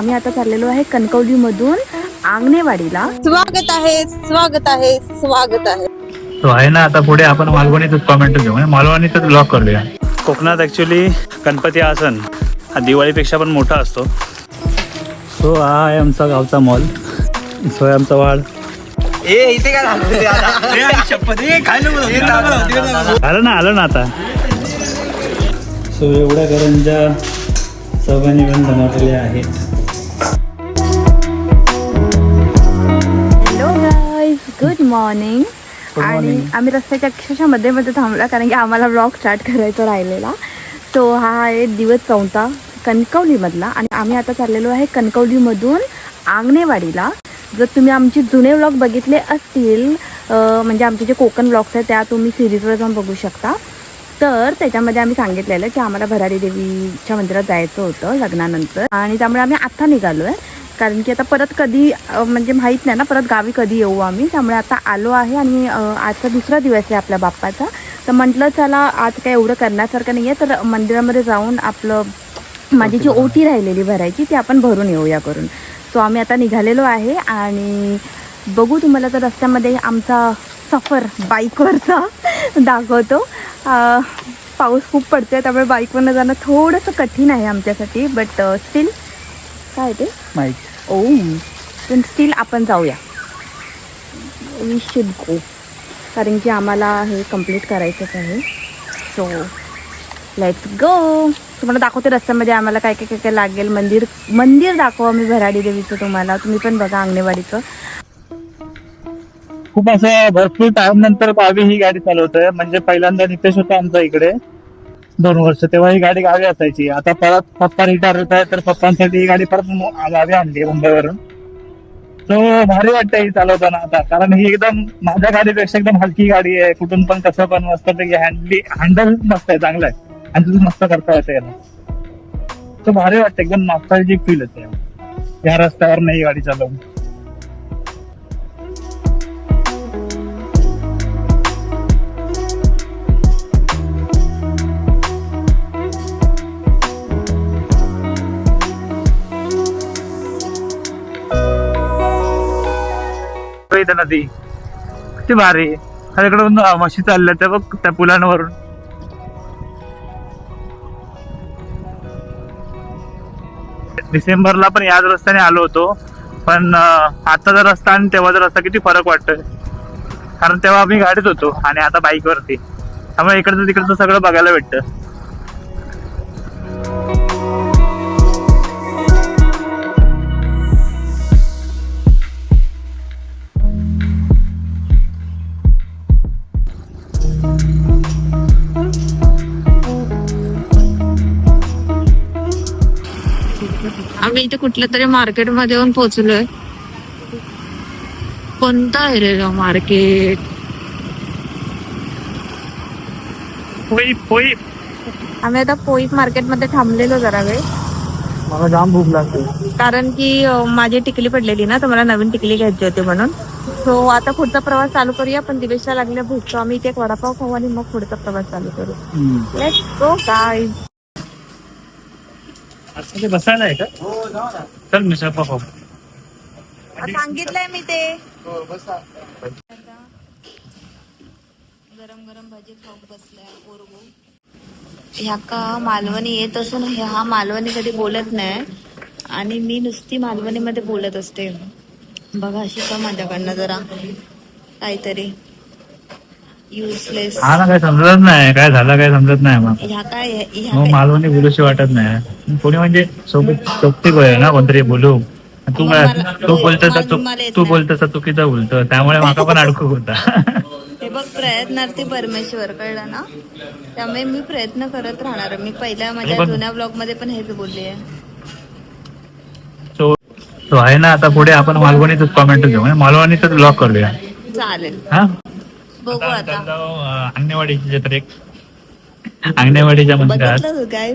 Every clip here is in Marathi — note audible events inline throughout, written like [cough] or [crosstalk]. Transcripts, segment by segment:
आम्ही आता चाललेलो आहे कणकवलीमधून आंगणेवाडीला. स्वागत आहे स्वागत आहे स्वागत आहे. तो आहे ना आता पुढे आपण मालवणीतच कॉमेंट घेऊ. म्हणजे मालवणीतच ब्लॉग करूया. कोकणात ऍक्च्युली गणपती हा सण. हा दिवाळीपेक्षा पण मोठा असतो. सो हा आहे आमचा गावचा मॉल सो आहे आमचा वाड. [laughs] आलं ना आलं ना आता. सो एवढ्या करंजा चौघांनी पण बनवलेल्या आहेत. गाईज गुड मॉर्निंग आणि. आम्ही रस्त्याच्या अक्षरशः मध्ये मध्ये थांबला कारण की आम्हाला ब्लॉग स्टार्ट करायचा राहिलेला. सो हा आहे दिवस चौथा कणकवलीमधला आणि आम्ही आता चाललेलो आहे कणकवलीमधून आंगणेवाडीला. जर तुम्ही आमचे जुने ब्लॉग बघितले असतील म्हणजे आमचे जे कोकण ब्लॉग्स आहेत त्या तुम्ही सिरीजवर जाऊन बघू शकता. तर त्याच्यामध्ये आम्ही सांगितलेलं की आम्हाला भराडी देवीच्या मंदिरात जायचं होतं लग्नानंतर. आणि त्यामुळे आम्ही आत्ता निघालो आहे कारण की आता परत कधी म्हणजे माहीत नाही ना परत गावी कधी येऊ आम्ही. त्यामुळे आता आलो आहे आणि आजचा दुसरा दिवस आहे आपल्या बाप्पाचा. तर म्हटलं चला आज काय एवढं करण्यासारखं नाही आहे तर मंदिरामध्ये जाऊन आपलं माझी जी ओटी राहिलेली भरायची ती आपण भरून येऊया करून. सो आम्ही आता निघालेलो आहे आणि बघू तुम्हाला तर रस्त्यामध्ये आमचा सफर बाईकवरचा [laughs] दाखवतो. पाऊस खूप पडतोय त्यामुळे बाईकवरनं जाणं थोडंसं कठीण आहे आमच्यासाठी बट स्टील काय ते? माहिती. ओम. पण स्टील आपण जाऊया. वी शुड गो कारण की आम्हाला हे कंप्लीट करायचंच आहे. सो लेट्स गो तुम्हाला दाखवते रस्त्यामध्ये आम्हाला काय काय काय काय लागेल. मंदिर मंदिर दाखवा आम्ही भराडी देवीचं तुम्हाला. तुम्ही पण बघा अंगणेवाडीचं. खूप असं भरपूर टाइम नंतर भावी ही गाडी चालवतोय. म्हणजे पहिल्यांदा नितेश होता आमचा इकडे. दोन वर्ष तेव्हा ही गाडी गावी असायची. आता परत पप्पा रिटायर होत आहे तर पप्पांसाठी ही गाडी परत मु- गावी आणली मुंबईवरून. तो भारी वाटतं ही चालवताना आता. कारण ही एकदम माझ्या गाडीपेक्षा एकदम हलकी गाडी आहे. कुठून पण कसं पण मस्त पैकी हँडली हँडल मस्त आहे चांगलं आहे. आणि मस्त करता येतं याला. तो भारी वाटतं एकदम नॉस्टॅल्जिक फील येते या रस्त्यावर नाही ही गाडी चालवून. इथं नदी. किती भारी. त्याच्याकडून म्हशी चालल्या त्या बघ त्या पुलांवरून. डिसेंबरला पण याच रस्त्याने आलो होतो. पण आताचा रस्ता आणि तेव्हाचा रस्ता किती फरक वाटतोय. कारण तेव्हा आम्ही गाडीत होतो आणि आता बाईक वरती. त्यामुळे इकडचं तिकडचं सगळं बघायला भेटतं. आम्ही इथे कुठल्या तरी मार्केटमध्ये येऊन पोहोचलोय. कोणता आहे रे मार्केट? पोई पोई आम्ही आता पोईक मार्केटमध्ये थांबलेलो जरा वेळ. मला जाम भूक लागते. कारण की अं, माझी टिकली पडलेली ना तर मला नवीन टिकली घ्यायची होती म्हणून. सो आता पुढचा प्रवास चालू करूया पण दिवेशला लागल्या भूक. आम्ही इथे एक वडापाव खाऊ आणि मग पुढचा प्रवास चालू करू. लेट्स गो गाईज आतमध्ये बसायला आहे का? चल मिसळ पाव सांगितलंय मी ते. गरम गरम भजी खाऊ बसलाय पोरगो. ह्या का मालवणी येत असून हे- हा मालवणी कधी बोलत नाही. आणि मी नुसती मालवणीमध्ये बोलत असते. बघा शिका माझ्याकडनं जरा. काहीतरी. युजलेस हा ना काय समजत नाही. काय झालं काय समजत नाही मग ह्या काय ह्या मग काय? मालवणी बोलूशी वाटत नाही. कोणी म्हणजे सोबत सोबती आहे ना कोणतरी बोलू. तू मला- तू बोलतो मला- तू मला येत तू नाही. बोलतोस चुकीचं बोलतो. त्यामुळे [laughs] माका पण अडकू होता. हे बघ प्रयत्नार्थी परमेश्वर कळलं ना? त्यामुळे मी प्रयत्न करत राहणार मी पहिल्या माझ्या पण- जुन्या ब्लॉगमध्ये पण हेच बोलली आहे. तो आहे ना आता पुढे आपण मालवणीतच कॉमेंट घेऊ. म्हणजे मालवणीतच ब्लॉग करूया. चालेल. हा? बघू आता अंगणेवाडीची जत्रेक अंगणेवाडीच्या मंदिरात बघितलं काय.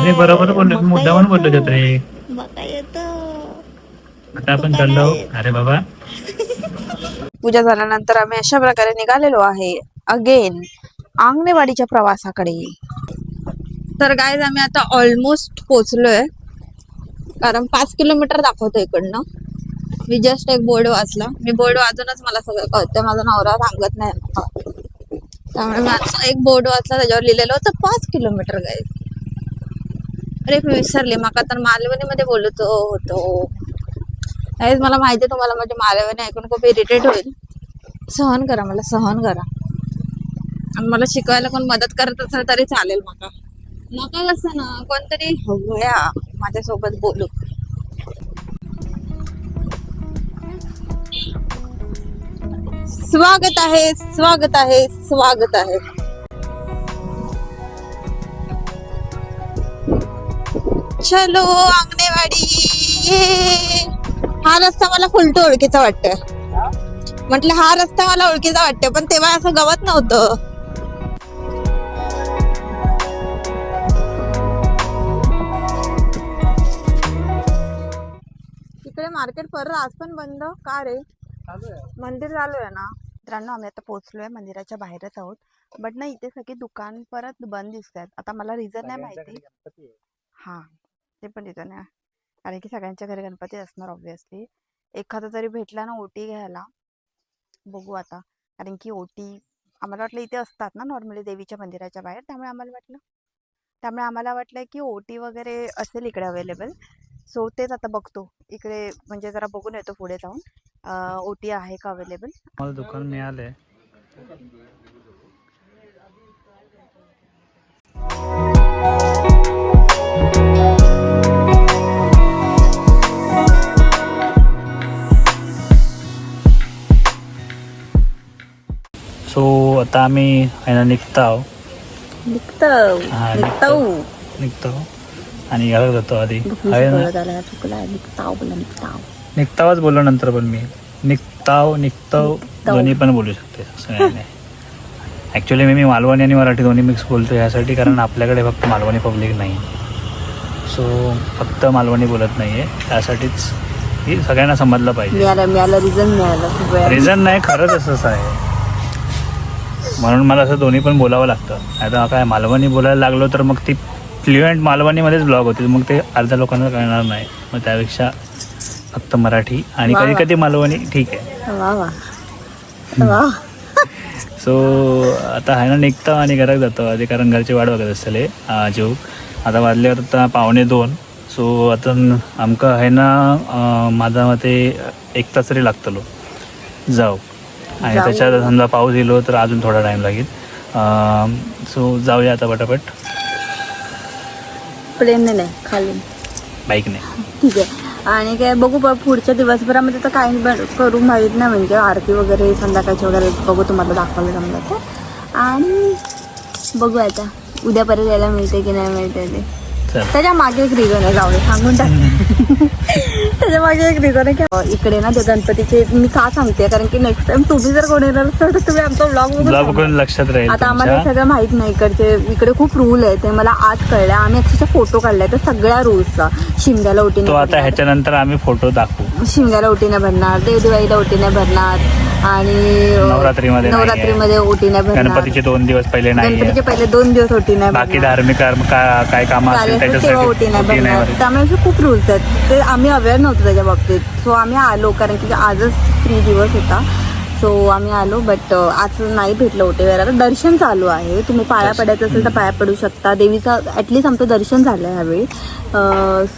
अरे बरोबर बोललो काय मुद्दामून बोललो येतं. आता आपण चाललो. अरे बाबा. [laughs] पूजा झाल्यानंतर आम्ही अशा प्रकारे निघालेलो आहे. अगेन आंगणेवाडीच्या प्रवासाकडे. तर गायज आम्ही आता ऑलमोस्ट पोचलोय कारण पाच किलोमीटर दाखवतो इकडनं. मी जस्ट एक बोर्ड वाचला. मी बोर्ड वाचूनच मला सगळं कळतं माझा नवरा सांगत नाही. त्यामुळे माझा एक बोर्ड वाचला त्याच्यावर लिहिलेलं होतं पाच किलोमीटर गाय अरे मी विसरले माका तर मालवणीमध्ये बोलतो होतो. नाहीच मला माहिती आहे तुम्हाला म्हणजे मालवणी ऐकून खूप इरिटेट होईल. सहन करा मला सहन करा. आणि मला शिकवायला कोण मदत करत असेल तरी चालेल मका. नका कसं ना कोणतरी हवया माझ्यासोबत बोलू. स्वागत आहे स्वागत आहे स्वागत आहे. चलो अंगणेवाडी. ये हा रस्ता मला फुलटो ओळखीचा वाटतोय. म्हटलं हा रस्ता मला ओळखीचा वाटतोय पण तेव्हा असं गवत नव्हतं. इकडे मार्केट परत आज पण बंद. का रे? मंदिर चालू आहे ना. मित्रांनो आम्ही आता पोहोचलोय मंदिराच्या बाहेरच आहोत. बट ना इथे सगळी दुकान परत बंद दिसत आहेत आता मला रिझन नाही माहिती. हा ते पण रिझन आहे. कारण की सगळ्यांच्या घरी गणपती असणार ऑब्विसली एखादा तरी भेटला ना ओटी घ्यायला. बघू आता. कारण की ओटी आम्हाला वाटलं इथे असतात ना नॉर्मली देवीच्या मंदिराच्या बाहेर. त्यामुळे आम्हाला वाटलं. त्यामुळे आम्हाला वाटलं की ओटी वगैरे असेल इकडे अवेलेबल सो तेच आता बघतो. इकडे म्हणजे जरा बघून येतो पुढे जाऊन. ओटी आहे का अवेलेबल मला दुकान मिळालंय. सो आता आम्ही आहे ना निघतो आहो. निघतं हा, निघतं निघतो आणि घरात जातो आधी. आहे ना? झाला चुकला. निघताव बोला निघताव. निघतावच बोललो नंतर पण मी. निघताव निघताव दोन्ही पण बोलू शकते असं नाही. ॲक्च्युली मी मी मालवणी आणि मराठी दोन्ही मिक्स बोलतो यासाठी कारण आपल्याकडे फक्त मालवणी पब्लिक नाही. सो फक्त मालवणी बोलत नाही आहे त्यासाठीच ही सगळ्यांना समजलं पाहिजे. मिळालं रिझन नाही खरंच असंच आहे. म्हणून मला असं दोन्ही पण बोलावं लागतं. आता काय मालवणी बोलायला लागलो तर मग ती फ्लुएंट मालवणीमध्येच ब्लॉग होती. मग ते अर्ध्या लोकांना कळणार नाही. मग त्यापेक्षा फक्त मराठी आणि कधी. कधी मालवणी ठीक आहे. सो आता आहे ना निघतो आणि घरात जातो. आधी कारण घरची वाट बघत असतले. जेव. आता वाजल्यावर आता पावणे दोन. सो आता आमकां आहे ना अं, माझ्या मते एक तास तरी लागतलो. जाऊ. आणि. त्याच्यात समजा पाऊस येलो तर अजून थोडा टाईम लागेल. सो जाऊया आता पटापट. प्लेनने नाही खाली. बाईकने ठीक आहे. आणि काय बघू बघ पुढच्या दिवसभरामध्ये तर काही करू माहीत नाही म्हणजे आरती वगैरे संध्याकाळची वगैरे बघू तुम्हाला दाखवायला जमलं तर. आणि बघू आता उद्यापर्यंत यायला मिळते की नाही मिळते ते. त्याच्यामागे एक रिझन आहे जाऊ सांगून टाक. [laughs] त्याच्यामागे एक रिझन आहे. की इकडे ना ते गणपतीचे मी का सांगते कारण की नेक्स्ट टाइम तुम्ही जर कोण येणार असाल तर तुम्ही आमचा ब्लॉग बघून लक्षात राहील आता आम्हाला सगळं माहीत नाही इकडचे इकडे खूप रूल आहे ते मला आज कळलं आम्ही अक्षरशः फोटो काढलाय तर सगळ्या रूल्सचा शिमग्याला ओटीने आता ह्याच्यानंतर आम्ही फोटो दाखवू. शिमग्याला ओटीने भरणार देवदिवाळीला ओटीने भरणार. आणि नवरात्रीमध्ये. नवरात्रीमध्ये ओटीने भरणार. गणपतीचे दोन दिवस पहिले नाही गणपतीचे पहिले दोन दिवस ओटीने बाकी धार्मिक काय कामं तेव्हा त्याच्यासाठी ओटी नाही ओटी नाही भरणार. त्यामुळे असे खूप रूल्स आहेत. ते आम्ही अवेअर नव्हतो त्याच्या बाबतीत. सो आम्ही आलो कारण की आजच फ्री दिवस होता. सो आम्ही आलो बट आज नाही भेटलं ओटेवर आता दर्शन चालू आहे. तुम्ही पाया पडायचं असेल तर पाया पडू शकता. देवीचं ॲटलिस्ट आमचं दर्शन झालं ह्यावेळी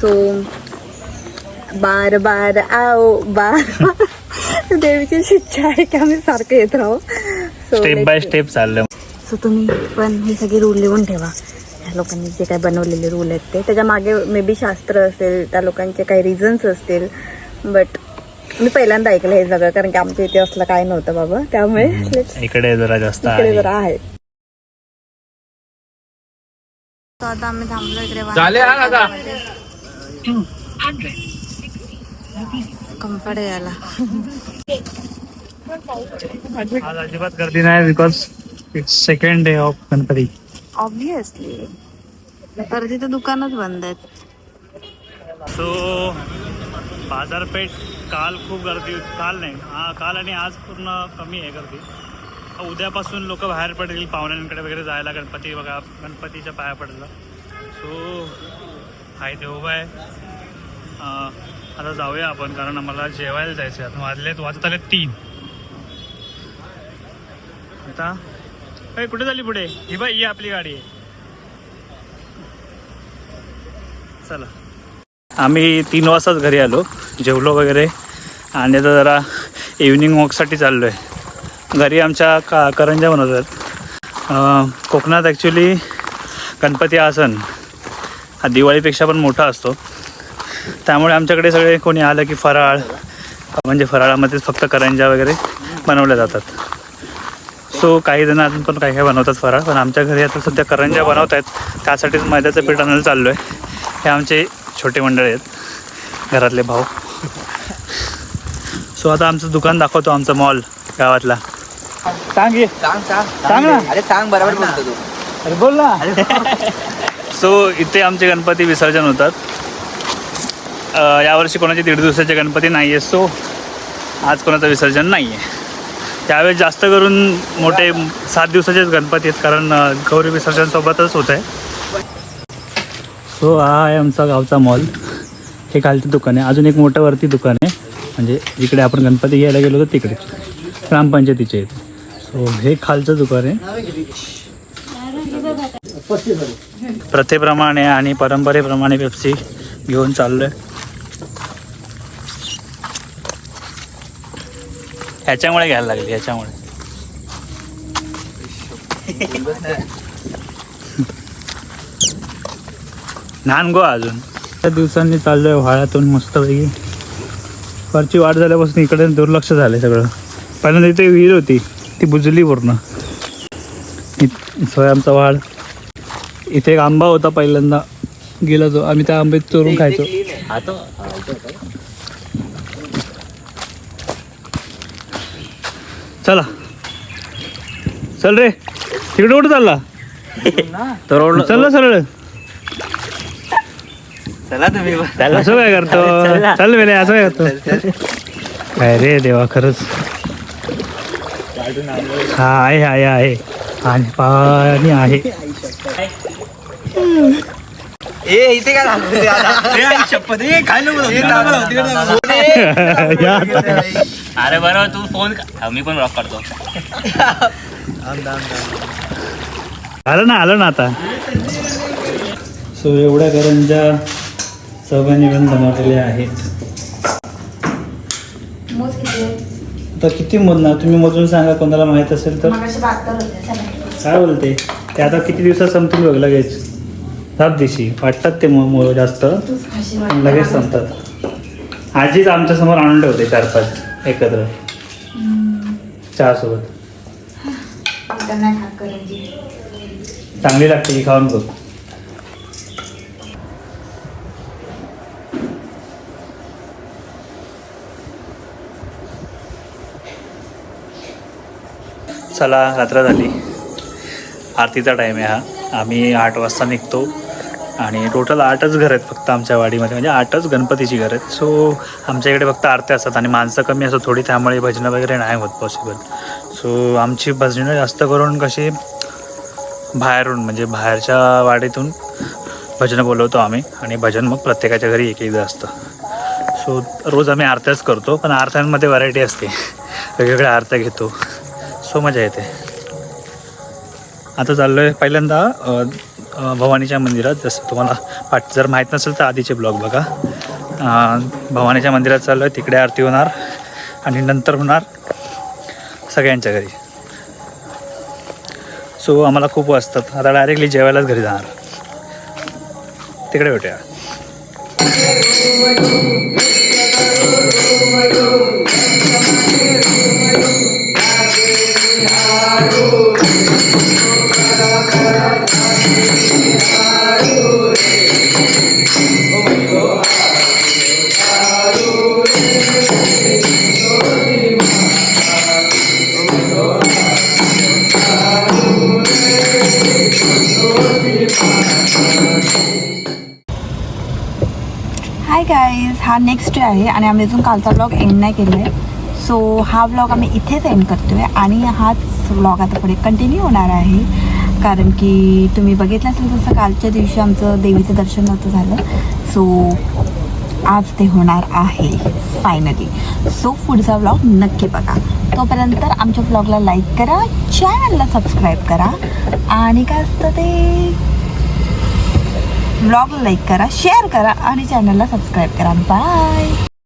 सो बार बार आओ बार बार. देवीची इच्छा आहे की आम्ही सारखं येत राहू. सो स्टेप बाय स्टेप चाललं. सो तुम्ही पण हे सगळे रूल लिहून ठेवा. ह्या लोकांनी जे काय बनवलेले रूल आहेत ते. त्याच्यामागे मे बी शास्त्र असेल त्या लोकांचे काही रिझन्स असतील. बट मी पहिल्यांदा ऐकलं हे सगळं कारण की आमच्या इथे असलं काय नव्हतं बाबा. त्यामुळे इकडे जरा जास्त इकडे आहे. जरा आहे. आता आम्ही थांबलो इकडे. कम्फर्ट यायला आज अजिबात गर्दी नाही because it's second day of Ganpati obviously तर तिथे दुकानच बंद आहेत. सो बाजारपेठ काल खूप गर्दी होती. काल नाही. हा काल आणि आज पूर्ण कमी आहे गर्दी. उद्यापासून लोक बाहेर पडतील पाहुण्यांकडे वगैरे जायला गणपती बघा गणपतीच्या पाया पडला. सो हाय देवबाय आता जाऊया आपण कारण आम्हाला जेवायला जायचं आहे वाजलेत वाजत आले तीन. आता काय कुठे झाली पुढे? ही बाई ही आपली गाडी आहे. चला. आम्ही तीन वाजताच घरी आलो जेवलो वगैरे. आणि आता जरा इव्हनिंग वॉकसाठी चाललो आहे घरी आमच्या का करंजा बनवतात. आहेत कोकणात ॲक्च्युली गणपती आसन हा दिवाळीपेक्षा पण मोठा असतो. त्यामुळे आमच्याकडे सगळे कोणी आलं की फराळ म्हणजे फराळामध्येच फक्त करंजा वगैरे बनवल्या जातात. सो काही जण अजून पण काही काही बनवतात फराळ पण आमच्या घरी आता सध्या करंजा बनवत आहेत. त्यासाठीच मैद्याचं पीठ आणायला चाललो आहे हे आमचे छोटे मंडळ आहेत घरातले भाऊ. सो आता आमचं दुकान दाखवतो आमचं मॉल गावातला. सांग ये. सांग सांग सांग ना. अरे सांग बरोबर बोलतो तू अरे बोल ना. सो [laughs] इथे आमचे गणपती विसर्जन होतात. यावर्षी कोणाचे दीड दिवसाचे गणपती नाही आहे सो आज कोणाचं विसर्जन नाही आहे त्यावेळेस जास्त करून मोठे सात दिवसाचेच गणपती आहेत कारण गौरी विसर्जनसोबतच होत आहे सो हा आहे आमचा गावचा मॉल. हे खालचं दुकान आहे. अजून एक मोठं वरती दुकान आहे. म्हणजे जिकडे आपण गणपती घ्यायला गेलो होतो तिकडे. ग्रामपंचायतीचे सो हे खालचं दुकान आहे. प्रथेप्रमाणे आणि परंपरेप्रमाणे पेप्सी घेऊन चाललोय. ह्याच्यामुळे घ्यायला लागली ह्याच्यामुळे. नान गो अजून. त्या दिवसांनी चाललोय व्हाळ्यातून मस्तपैकी. वरची वाट झाल्यापासून इकडे दुर्लक्ष झालंय सगळं. पहिल्यांदा इथे विहीर होती ती बुजली पूर्ण. सोयामचा वाढ. इथे एक आंबा होता पहिल्यांदा. गेला तो. आम्ही त्या आंबे चोरून खायचो. चला. चल रे. तिकडे कुठं चालला? चल ना सरळ. चला तुम्ही असं काय करतो? चल. वेळे असं काय करतो? काय रे देवा खरंच. हा आहे आहे आहे. आणि पाणी आहे. ए इथे काय झालं? शपथ. ए काय [laughs] या. अरे बरोबर तू फोन मी पण रॉक करतो. आलं ना आलं ना आता. सो एवढ्या करंजा चौघांनी पण बनवलेल्या आहेत? आता किती मोजणार? तुम्ही मोजून सांगा कोणाला माहीत असेल तर. काय बोलते? ते आता किती दिवसात संपतील बघ लगेच. सात दिवशी. वाटतात ते मो जास्त. लगेच संपतात. आजीच आमच्यासमोर आणून ठेवते चार पाच एकत्र. चहासोबत चांगली लागते की खाऊन बघ. चला रात्र झाली. आरतीचा टाईम आहे हा. आम्ही आठ वाजता निघतो. आणि टोटल आठच घर आहेत फक्त आमच्या वाडीमध्ये. म्हणजे आठच गणपतीची घर आहेत. सो आमच्या इकडे फक्त आरत्या असतात आणि माणसं कमी असतात थोडी त्यामुळे भजनं वगैरे नाही होत पॉसिबल सो आमची भजनं जास्त करून कशी बाहेरून म्हणजे बाहेरच्या वाडीतून भजनं बोलवतो आम्ही आणि भजन मग प्रत्येकाच्या घरी एक एकदा असतं. सो रोज आम्ही आरत्याच करतो पण आरत्यांमध्ये व्हरायटी असते. वेगवेगळ्या आरत्या घेतो. सो मजा येते. आता चाललो आहे पहिल्यांदा भवानीच्या मंदिरात जसं तुम्हाला पाठ जर माहीत नसेल तर आधीचे ब्लॉग बघा. भवानीच्या मंदिरात चाललो आहे तिकडे आरती होणार आणि नंतर होणार सगळ्यांच्या घरी. सो आम्हाला खूप वाजतात. आता डायरेक्टली जेवायलाच घरी जाणार. तिकडे भेटूया. आहे आणि आम्ही अजून कालचा ब्लॉग एंड नाही केला आहे सो हा ब्लॉग आम्ही इथेच एंड करतो आहे आणि हाच ब्लॉग आता पुढे कंटिन्यू होणार आहे. कारण की तुम्ही बघितलं असेल तसं कालच्या दिवशी आमचं देवीचं दर्शन नव्हतं झालं. सो आज ते होणार आहे फायनली सो पुढचा ब्लॉग नक्की बघा. तोपर्यंत आमच्या ब्लॉगला लाईक करा चॅनलला सबस्क्राईब करा. आणि काय असतं ते? ब्लॉग लाईक करा शेअर करा आणि चॅनलला सबस्क्राईब करा. बाय!